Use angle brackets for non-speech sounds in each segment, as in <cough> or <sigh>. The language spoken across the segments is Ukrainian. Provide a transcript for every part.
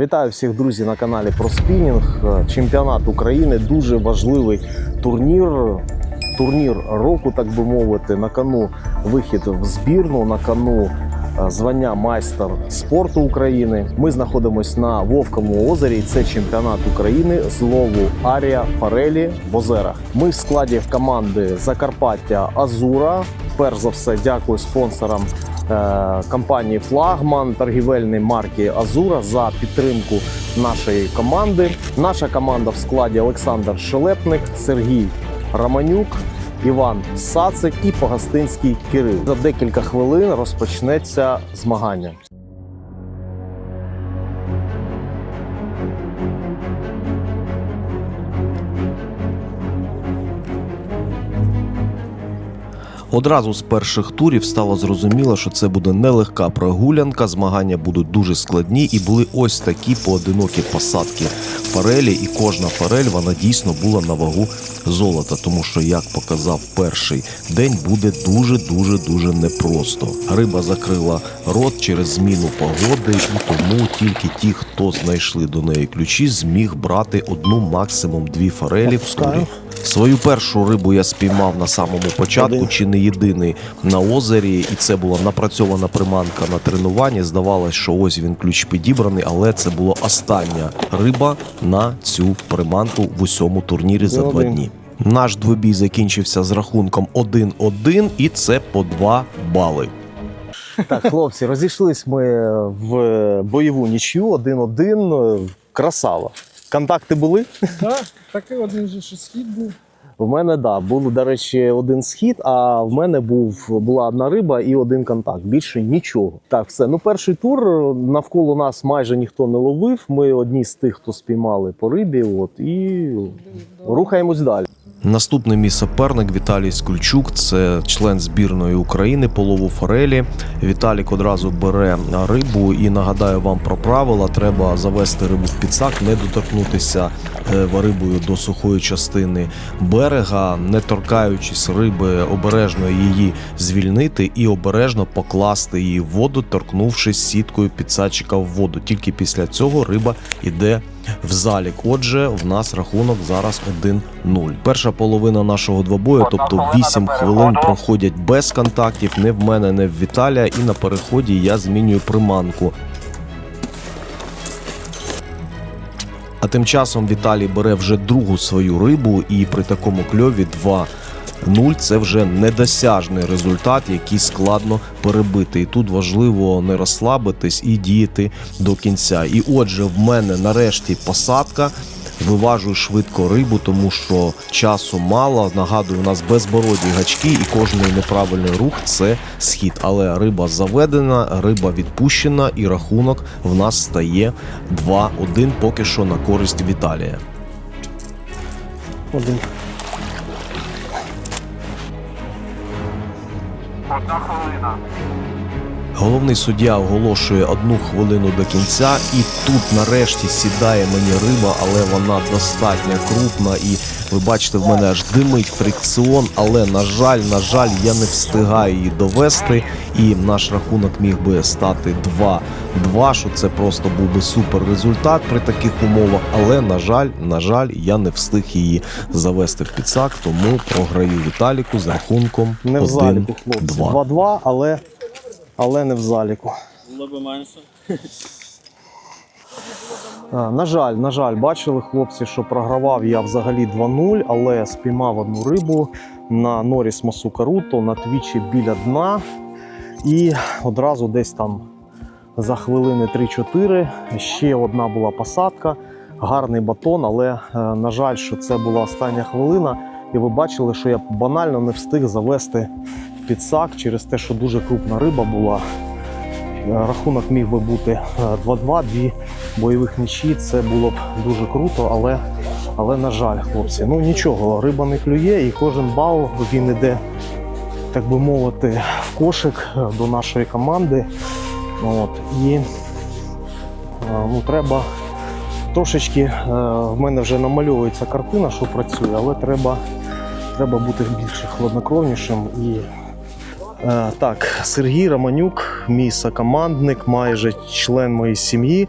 Вітаю всіх друзі на каналі Проспінінг. Чемпіонат України дуже важливий турнір. Турнір року, так би мовити, на кону вихід в збірну, на кону е, звання майстер спорту України. Ми знаходимося на Вовкому озері. Це чемпіонат України з лову Арія Форелі в озерах. Ми в складі команди Закарпаття Азура. Перш за все, дякую спонсорам е, компанії Флагман торгівельної марки Азура за підтримку нашої команди. Наша команда в складі Олександр Шелепник, Сергій Романюк, Іван Сацик і Погостинський Кирил. За декілька хвилин розпочнеться змагання. Одразу з перших турів стало зрозуміло, що це буде нелегка прогулянка. Змагання будуть дуже складні, і були ось такі поодинокі посадки форелі, і кожна форель вона дійсно була на вагу золота, тому що, як показав перший день, буде дуже дуже дуже непросто. Риба закрила рот через зміну погоди, і тому тільки ті, хто знайшли до неї ключі, зміг брати одну, максимум дві форелі в турі. Свою першу рибу я спіймав на самому початку, чи не єдиний на озері, і це була напрацьована приманка на тренуванні. Здавалось, що ось він ключ підібраний, але це була остання риба на цю приманку в усьому турнірі за два дні. Наш двобій закінчився з рахунком 1-1, і це по 2 бали. Так, хлопці, розійшлись ми в бойову нічю один-один. Красава. Контакти були? Так, такий один же що схід був. В мене да, був, до речі, один схід, а в мене був була одна риба і один контакт. Більше нічого. Так, все. Ну, перший тур навколо нас майже ніхто не ловив. Ми одні з тих, хто спіймали по рибі. От і рухаємось далі. Наступний мій суперник Віталій Скульчук, це член збірної України по лову форелі. Віталік одразу бере рибу і нагадаю вам про правила: треба завести рибу в підсак, не доторкнутися е, рибою до сухої частини берега, не торкаючись риби, обережно її звільнити і обережно покласти її в воду, торкнувшись сіткою підсадчика в воду. Тільки після цього риба іде в залік. Отже, в нас рахунок зараз 1-0. Перша половина нашого двобою, тобто 8 хвилин, проходять без контактів. Не в мене, не в Віталія. І на переході я змінюю приманку. А тим часом Віталій бере вже другу свою рибу, і при такому кльові 2-0 це вже недосяжний результат, який складно перебити. І тут важливо не розслабитись і діяти до кінця. І отже, в мене нарешті посадка. Виважую швидко рибу, тому що часу мало. Нагадую, у нас безбороді гачки, і кожний неправильний рух це схід. Але риба заведена, риба відпущена, і рахунок в нас стає 2-1 поки що на користь Віталія. Один. 到后位呢？Головний суддя оголошує одну хвилину до кінця, і тут нарешті сідає мені риба, але вона достатньо крупна. І ви бачите, в мене аж димить фрикціон. Але на жаль, на жаль, я не встигаю її довести. І наш рахунок міг би стати 2-2, що це просто був би супер результат при таких умовах. Але на жаль, на жаль, я не встиг її завести в підсак, тому програю Віталіку з рахунком Не в заліку, хлопці. 1-2. 2-2, але, але не в заліку. Було би менше. На жаль, на жаль, бачили хлопці, що програвав я взагалі 2-0, але спіймав одну рибу на Норіс Масу Каруто на твічі біля дна. І одразу десь там за хвилини 3-4 ще одна була посадка, гарний батон, але е, на жаль, що це була остання хвилина. І ви бачили, що я банально не встиг завести підсак через те, що дуже крупна риба була. Е, Рахунок міг би бути е, 2-2, дві бойових нічі. Це було б дуже круто, але, але на жаль, хлопці. Ну нічого, риба не клює, і кожен бал він іде, так би мовити, в кошик е, до нашої команди. От, і е, ну, треба трошечки, е, в мене вже намальовується картина, що працює, але треба, треба бути більш хладнокровнішим і Е, Так, Сергій Романюк, мій сокомандник, майже член моєї сім'ї.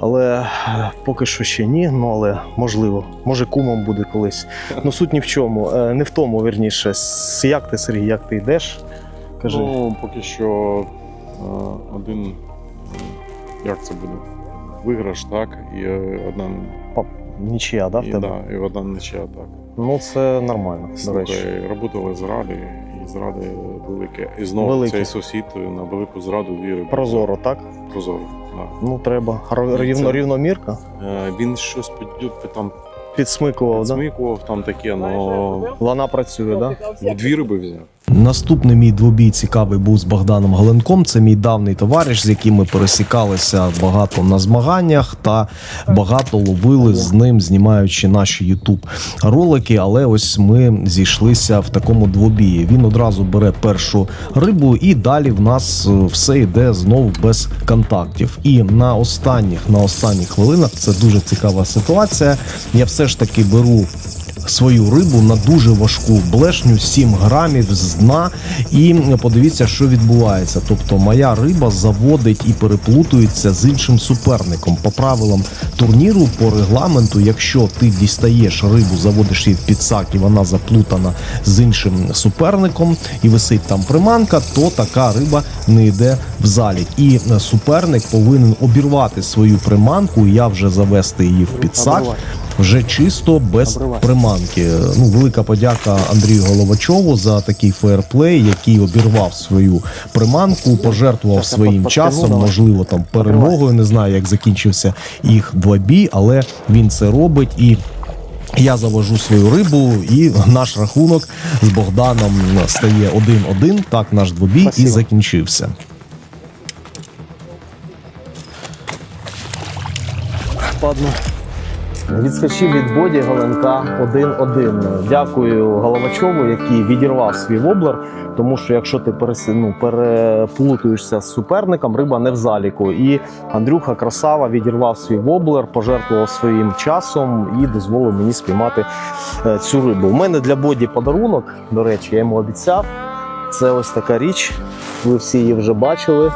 Але е, поки що ще ні. Ну але можливо, може кумом буде колись. Ну суть ні в чому, е, не в тому, вірніше. С- Як ти, Сергій, як ти йдеш? Кажи. Ну, поки що е, один, е, як це буде? Виграш, так, і е, одна, Нічия, да, в і, тебе? да, і одна нічия, так. Ну це нормально, до речі. Слухай, Работали зради, і зради велике. І знову Велике. цей сусід на велику зраду вірив. Прозоро, так? Прозоро, так. Ну треба. Ро- Рівно, Це- рівномірка. Е, Він щось під- там Підсмикував, да? підсмикував, там таке, але Вона працює, да? дві риби взяв. Наступний мій двобій цікавий був з Богданом Галенком. Це мій давний товариш, з яким ми пересікалися багато на змаганнях та багато ловили з ним, знімаючи наші ютуб ролики. Але ось ми зійшлися в такому двобії. Він одразу бере першу рибу, і далі в нас е, все йде знову без контактів. І на останніх, на останніх хвилинах це дуже цікава ситуація. Я все ж таки беру свою рибу на дуже важку блешню 7 грамів з дна. І подивіться, що відбувається. Тобто, моя риба заводить і переплутується з іншим суперником. По правилам турніру, по регламенту, якщо ти дістаєш рибу, заводиш її в підсак, і вона заплутана з іншим суперником, і висить там приманка, то така риба не йде в залік. І суперник повинен обірвати свою приманку. Я вже завести її в підсак вже чисто без приманки. Ну, велика подяка Андрію Головачову за такий фейерплей, який обірвав свою приманку, пожертвував своїм часом, можливо, там перемогою. Не знаю, як закінчився їх двобій, але він це робить і. Я завожу свою рибу, і наш рахунок з Богданом стає 1-1. Так, наш двобій і закінчився. Падно. Відскочив від боді Галенка 1-1. Дякую Головачову, який відірвав свій воблер. Тому що якщо ти ну, переплутуєшся з суперником, риба не в заліку. І Андрюха Красава відірвав свій воблер, пожертвував своїм часом і дозволив мені спіймати е, цю рибу. У мене для боді подарунок. До речі, я йому обіцяв. Це ось така річ. Ви всі її вже бачили.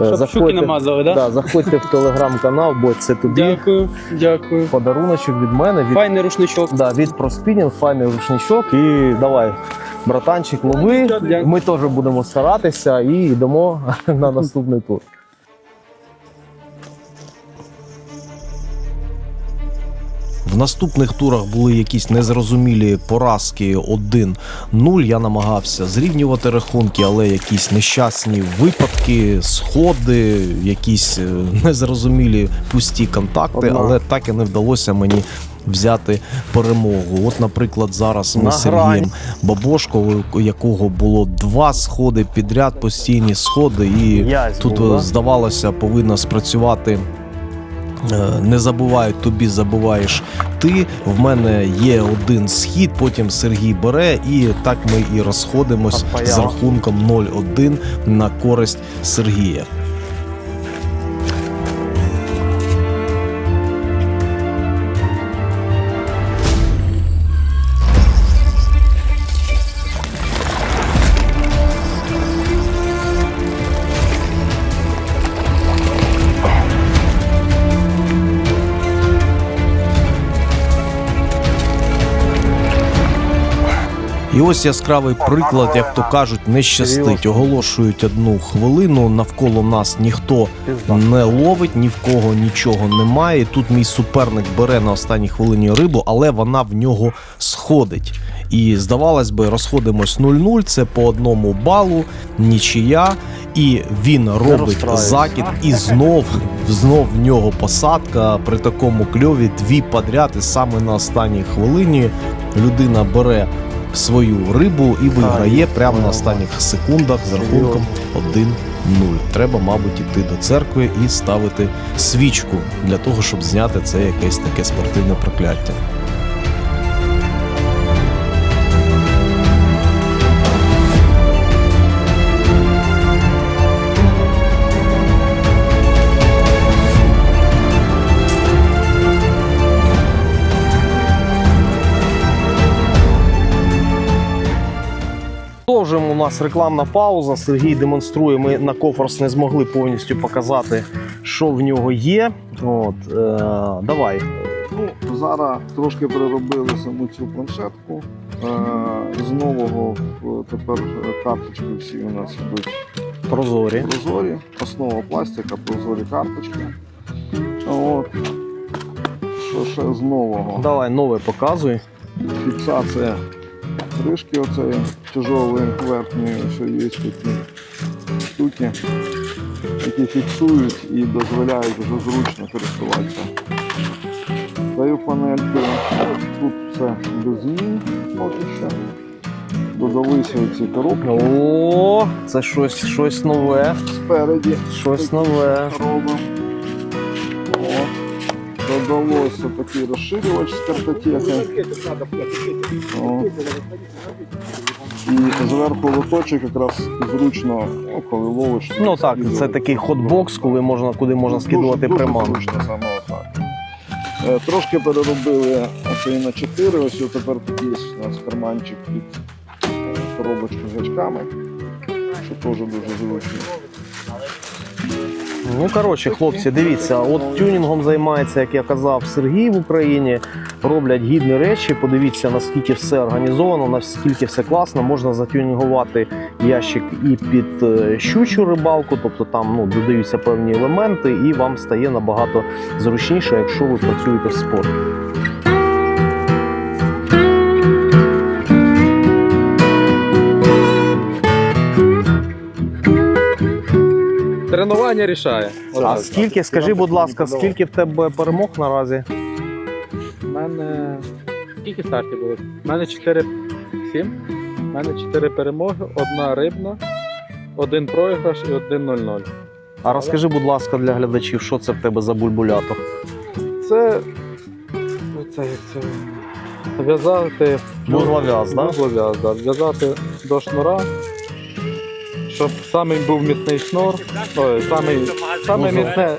Е, щуки намазали, да? Да, заходьте в телеграм-канал, бо це тобі Дякую, дякую. подаруночок від мене. Від, Файний рушничок. да, від проспінінг, файний рушничок. І давай, братанчик, лови. Дякую. Ми теж будемо старатися і йдемо <laughs> на наступний тур. В наступних турах були якісь незрозумілі поразки 1-0. Я намагався зрівнювати рахунки, але якісь нещасні випадки, сходи, якісь е, незрозумілі пусті контакти, але так і не вдалося мені. Взяти перемогу. От, наприклад, зараз ми На з Сергієм. Бабошко, у якого було два сходи підряд, постійні сходи, і Язь Тут е, здавалося, повинна спрацювати. Е, Не забувають тобі, забуваєш ти. В мене є один схід, потім Сергій бере, і так ми і розходимось з рахунком 0-1 на користь Сергія. І ось яскравий приклад, як то кажуть, не щастить. Оголошують одну хвилину. Навколо нас ніхто не ловить, ні в кого нічого немає. Тут мій суперник бере на останній хвилині рибу, але вона в нього сходить. І здавалось би, розходимось 0-0, це по одному балу, нічия. І він робить закид, і знов знов в нього посадка при такому кльові дві подряд, і саме на останній хвилині людина бере свою рибу і виграє прямо на останніх секундах з рахунком 1-0. Треба, мабуть, іти до церкви і ставити свічку для того, щоб зняти це якесь таке спортивне прокляття. Продовжуємо. У нас рекламна пауза. Сергій демонструє. Ми на кофорс не змогли повністю показати, що в нього є. От, е, давай. Ну, зараз трошки переробили саму цю планшетку. Е, з нового тепер карточки всі у нас йдуть Прозорі. прозорі. Основа пластика, прозорі карточки. От. Що ще з нового? Давай нове показуй. Фіксація кришки оцеї тяжової верхньої, що є такі штуки, які фіксують і дозволяють вже зручно користуватися. Цією панелькою тут все без змін поки що. Додалися ці коробки О, це щось, щось нове. спереді. Щось нове. робимо. Додалося такий розширювач з картотеки. От. І зверху лоточок якраз зручно, ну, коли ловиш. Ну так, це такий хотбокс, коли можна, куди можна Дуже- скидувати дуже приманку. зручно саме отак. Е, Трошки переробили оцей на 4, ось тепер такий є у нас карманчик під е, коробочку з гачками, що теж дуже зручно. Ну коротше, хлопці, дивіться, от тюнінгом займається, як я казав, Сергій в Україні. Роблять гідні речі. Подивіться, наскільки все організовано, наскільки все класно. Можна затюнінгувати ящик і під е, щучу рибалку, тобто там ну, додаються певні елементи, і вам стає набагато зручніше, якщо ви працюєте в спорті. Тренування рішає. А скільки, скажи, будь ласка, скільки в тебе перемог наразі? У мене скільки стартів було? У мене 4 7. У мене 4 перемоги, одна рибна, один програш і один 0-0. А розкажи, будь ласка, для глядачів, що це в тебе за бульбулятор? Це. ну, Це як це. В'язати. Вузлов'яз, да? Вузлов'яз, да. В'язати до шнура. Щоб самий був міцний шнур, ой, самий, саме, міцне,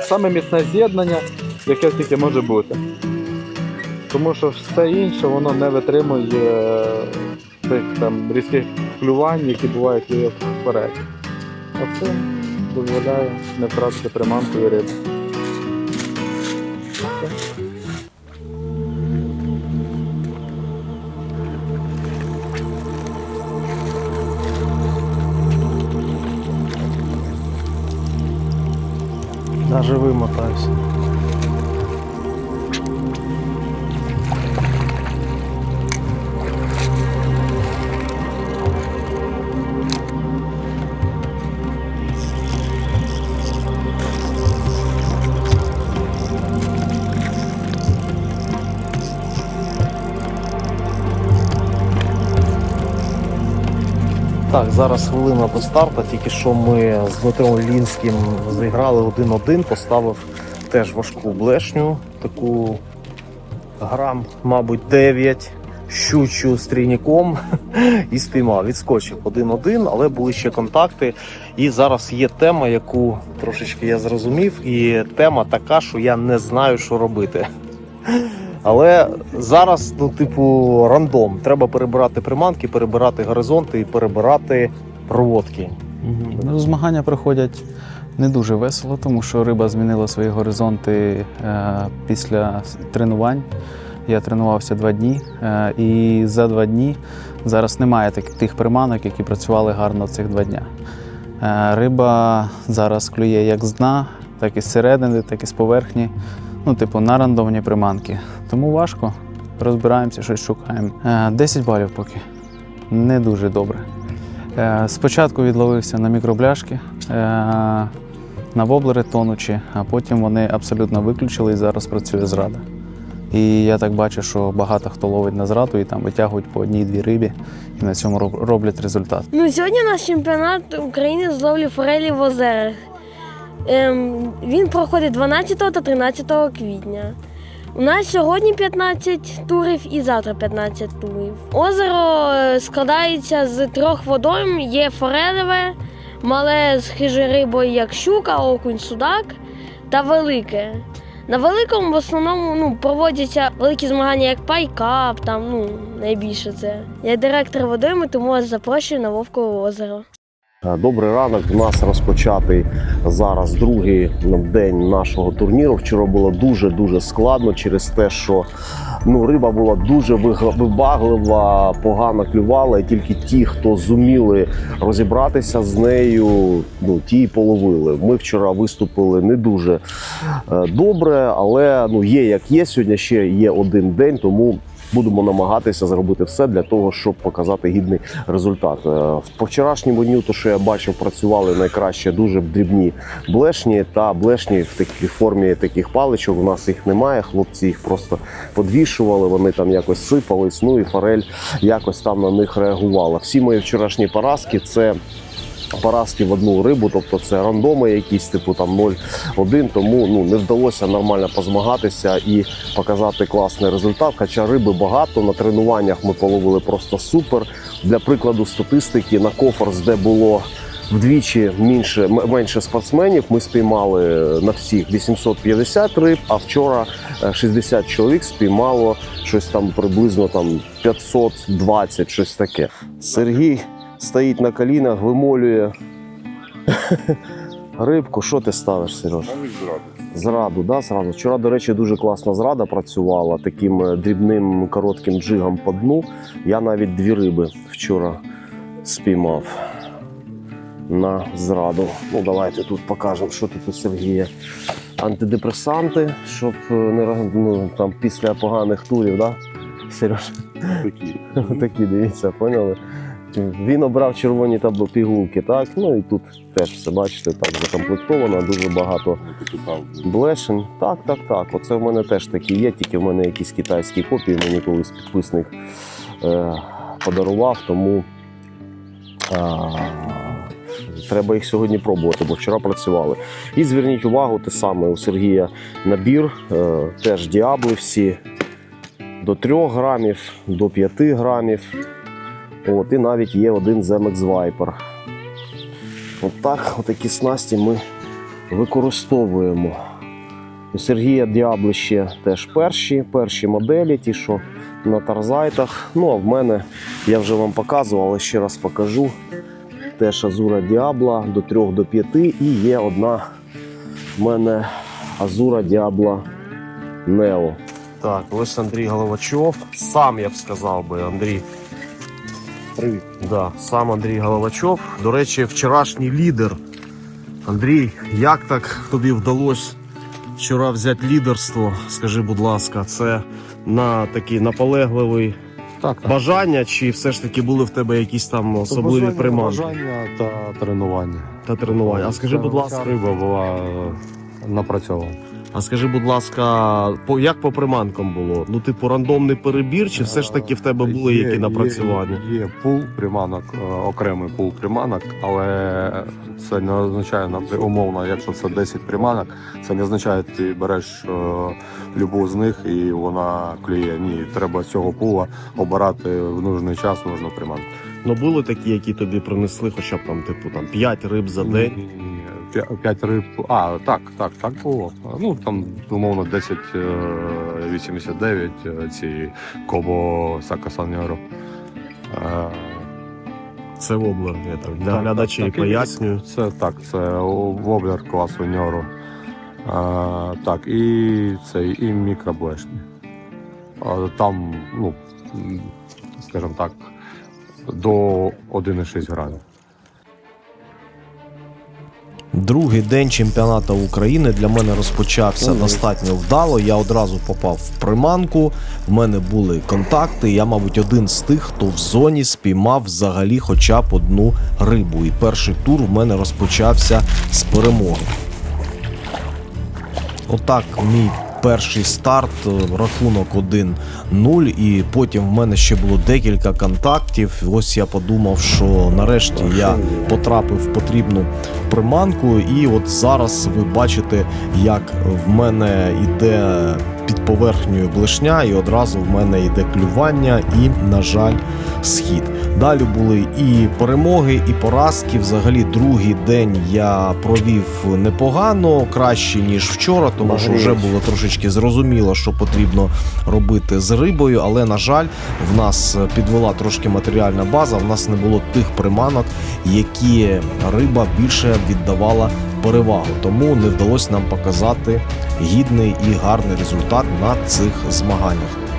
саме міцне з'єднання, яке тільки може бути. Тому що все інше воно не витримує е, тих там різких клювань, які бувають вперед. А це дозволяє не втратити приманку і рибу. Даже вимотаюся. Так, зараз хвилина до старту. Тільки що ми з Дмитром Лінським зіграли один-один, поставив теж важку блешню, таку грам, мабуть, 9 щучу з трійником <laughs> і спіймав. Відскочив один-один, але були ще контакти. І зараз є тема, яку трошечки я зрозумів, і тема така, що я не знаю, що робити. Але зараз, ну, типу, рандом. Треба перебирати приманки, перебирати горизонти і перебирати проводки. Ну, змагання проходять не дуже весело, тому що риба змінила свої горизонти е, після тренувань. Я тренувався два дні, е, і за два дні зараз немає так, тих приманок, які працювали гарно цих два дня. Е, риба зараз клює як з дна, так і з середини, так і з поверхні. Ну, типу, на рандомні приманки. Тому важко. Розбираємося, щось шукаємо. Е, 10 балів поки. Не дуже добре. Е, Спочатку відловився на мікробляшки, е, на воблери тонучі, а потім вони абсолютно виключили і зараз працює зрада. І я так бачу, що багато хто ловить на зраду і там витягують по одній-дві рибі і на цьому роблять результат. Ну, сьогодні у нас чемпіонат України з ловлі форелі в озерах. Ем, він проходить 12 та 13 квітня. У нас сьогодні 15 турів і завтра 15 турів. Озеро е, складається з трьох водойм: є форелеве, мале з рибою, як щука, окунь, судак та велике. На великому в основному ну, проводяться великі змагання, як пайкап, там ну найбільше це. Я директор водойми, тому вас запрошую на Вовкове озеро. Е, Добрий ранок. У нас розпочатий зараз другий день нашого турніру. Вчора було дуже дуже складно через те, що ну риба була дуже вибаглива, погано клювала, і тільки ті, хто зуміли розібратися з нею, ну ті й половили. Ми вчора виступили не дуже е, добре, але ну є як є. Сьогодні ще є один день, тому. Будемо намагатися зробити все для того, щоб показати гідний результат. Е, По вчорашньому дню, то що я бачив, працювали найкраще дуже дрібні блешні та блешні в такій формі таких паличок. У нас їх немає. Хлопці їх просто подвішували. Вони там якось сипались. Ну і форель якось там на них реагувала. Всі мої вчорашні поразки це. Поразки в одну рибу, тобто це рандоми, якісь типу там 0-1, тому ну не вдалося нормально позмагатися і показати класний результат. Хоча риби багато на тренуваннях ми половили просто супер. Для прикладу статистики на кофорс, де було вдвічі менше, менше спортсменів, ми спіймали на всіх 850 риб. А вчора е, 60 чоловік спіймало щось там приблизно там 520, щось таке. Сергій стоїть на колінах, вимолює <laughs> рибку. Що ти ставиш, Сереж? Зраду. Зраду, да, зразу. Вчора, до речі, дуже класна зрада працювала таким е, дрібним коротким джигом по дну. Я навіть дві риби вчора спіймав на зраду. Ну, давайте тут покажемо, що тут у Сергія. Антидепресанти, щоб е, не ну, там після поганих турів, да? Сереж? Такі. <laughs> Такі, дивіться, поняли? Він обрав червоні таб- пігулки, так? Ну і тут теж все бачите, так закомплектовано, дуже багато блешень. Так, так, так. Оце в мене теж такі є, тільки в мене якісь китайські копії, мені колись підписник е, подарував, тому а, треба їх сьогодні пробувати, бо вчора працювали. І зверніть увагу, те саме у Сергія набір, е, теж діабли всі до 3 грамів, до 5 грамів. От, і навіть є один Zemex Viper. От так, отакі снасті ми використовуємо. У Сергія Діабли ще теж перші, перші моделі, ті, що на тарзайтах. Ну а в мене я вже вам показував, але ще раз покажу. Теж Азура Діабла до 3 до 5 і є одна в мене Азура Діабла Нео. Так, ось Андрій Головачов. Сам я б сказав би, Андрій. Привіт. Да, сам Андрій Головачов. До речі, вчорашній лідер. Андрій, як так тобі вдалося вчора взяти лідерство? Скажи, будь ласка, це на такий наполегливий Так, так. бажання, чи все ж таки були в тебе якісь там особливі Бажання- приманки Бажання та тренування. та тренування? А скажи, будь ласка, риба була напрацьована. А скажи, будь ласка, по як по приманкам було? Ну, типу, рандомний перебір, чи все ж таки в тебе були які напрацювання? Є, пул приманок, е, окремий пул приманок, але це не означає умовно, якщо це 10 приманок, це не означає, ти береш е, любу з них і вона клює. Ні, треба з цього пула обирати в нужний час нужну приманку. Ну були такі, які тобі принесли, хоча б там, типу, там 5 риб за день. Ні, ні, ні. П'я- П'ять риб. А, так, так, так було. Ну там, умовно, 10 е, 89 е, ці Кобо Сакасаньоро. Е, Це воблер, я так для Так, глядачей так, пояснюю. Це так, це воблер класу Ньоро. Е, так, і цей і мікроблешні. Там, ну, скажімо так, до 1,6 грамів. Другий день чемпіонату України для мене розпочався достатньо вдало. Я одразу попав в приманку. В мене були контакти. Я, мабуть, один з тих, хто в зоні спіймав взагалі хоча б одну рибу. І перший тур в мене розпочався з перемоги. Отак, мій перший старт, е, рахунок 1-0, і потім в мене ще було декілька контактів. Ось я подумав, що нарешті я потрапив в потрібну приманку, і от зараз ви бачите, як в мене йде під поверхнею блешня, і одразу в мене йде клювання і, на жаль, схід. Далі були і перемоги, і поразки. Взагалі, другий день я провів непогано, краще ніж вчора, тому що вже було трошечки зрозуміло, що потрібно робити з рибою. Але на жаль, в нас підвела трошки матеріальна база. В нас не було тих приманок, які риба більше віддавала перевагу. Тому не вдалося нам показати гідний і гарний результат на цих змаганнях.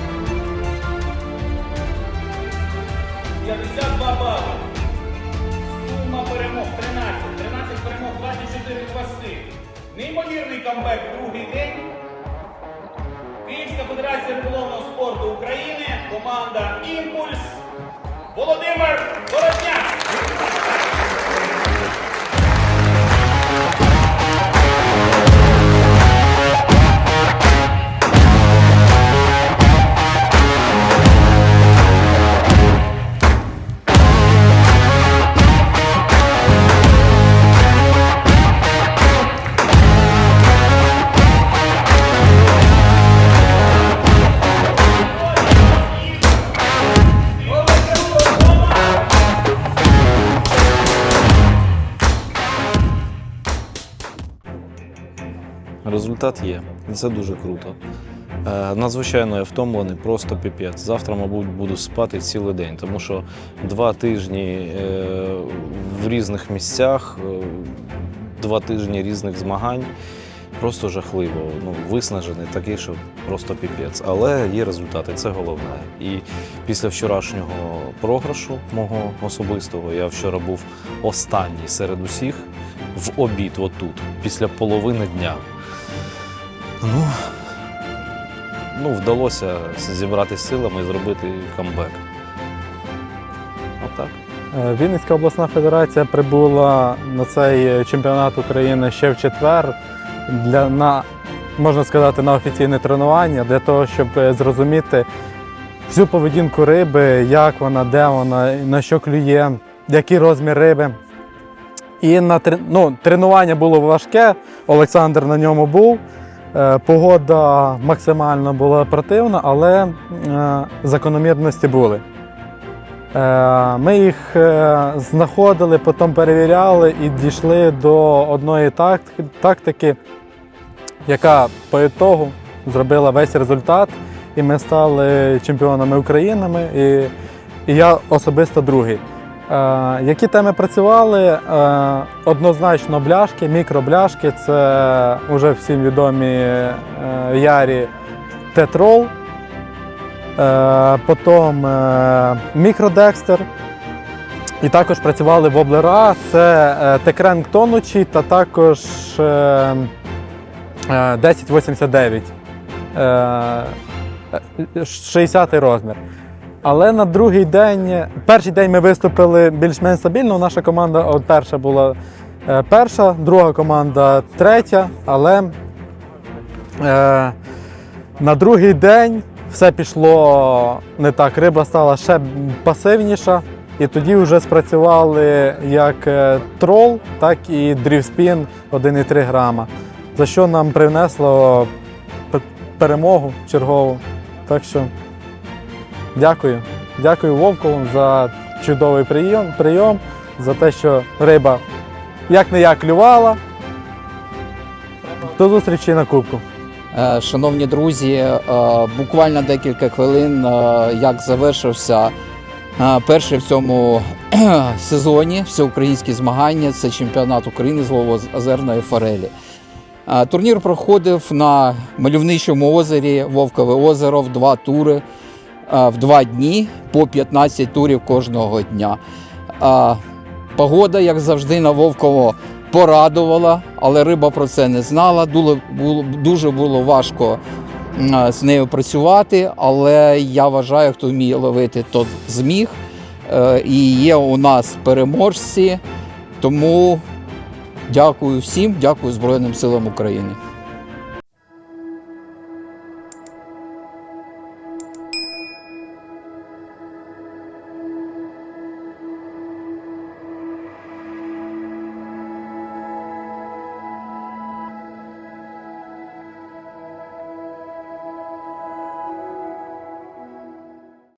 Результат є, це дуже круто. Е, Надзвичайно я втомлений, просто піпець. Завтра, мабуть, буду спати цілий день, тому що два тижні е, в різних місцях, е, два тижні різних змагань. Просто жахливо. Ну, виснажений, такий, що просто піпець. Але є результати, це головне. І після вчорашнього програшу мого особистого, я вчора був останній серед усіх в обід, отут, після половини дня. Ну, ну, вдалося зібрати силами і зробити камбек. Отак. Е, Вінницька обласна федерація прибула на цей чемпіонат України ще в четвер для на можна сказати на офіційне тренування для того, щоб е, зрозуміти всю поведінку риби, як вона, де вона, на що клює, який розмір риби. І на ну, тренування було важке. Олександр на ньому був. Е, Погода максимально була противна, але е, закономірності були. Е, Ми їх знаходили, потім перевіряли і дійшли до одної тактики, яка по ітогу зробила весь результат. І ми стали чемпіонами України, і, і я особисто другий. Е, Які теми працювали? Е, Однозначно бляшки, мікробляшки це вже всім відомі е, ярі тетрол. Потім мікродекстер. І також працювали воблера, це е, текрен тонучий та також е, е, 1089. Е, 60 розмір. Але на другий день, перший день ми виступили більш-менш стабільно. Наша команда от перша була е, перша, друга команда третя, але е, на другий день все пішло не так. Риба стала ще пасивніша. І тоді вже спрацювали як е, трол, так і дрівспін 1,3 грама, за що нам принесло перемогу чергову. Так що дякую. Дякую Вовкову за чудовий прийом, прийом, за те, що риба як не як клювала. До зустрічі на кубку. Е, Шановні друзі, е, буквально декілька хвилин, е, як завершився перший в цьому <clears throat> сезоні всеукраїнські змагання. Це чемпіонат України з ловоозерної форелі. Е, Турнір проходив на мальовничому озері Вовкове озеро в два тури в два дні по 15 турів кожного дня. Погода, як завжди, на Вовково порадувала, але риба про це не знала. Дуже було важко з нею працювати, але я вважаю, хто вміє ловити, тот зміг. Е, І є у нас переможці. Тому дякую всім, дякую Збройним силам України.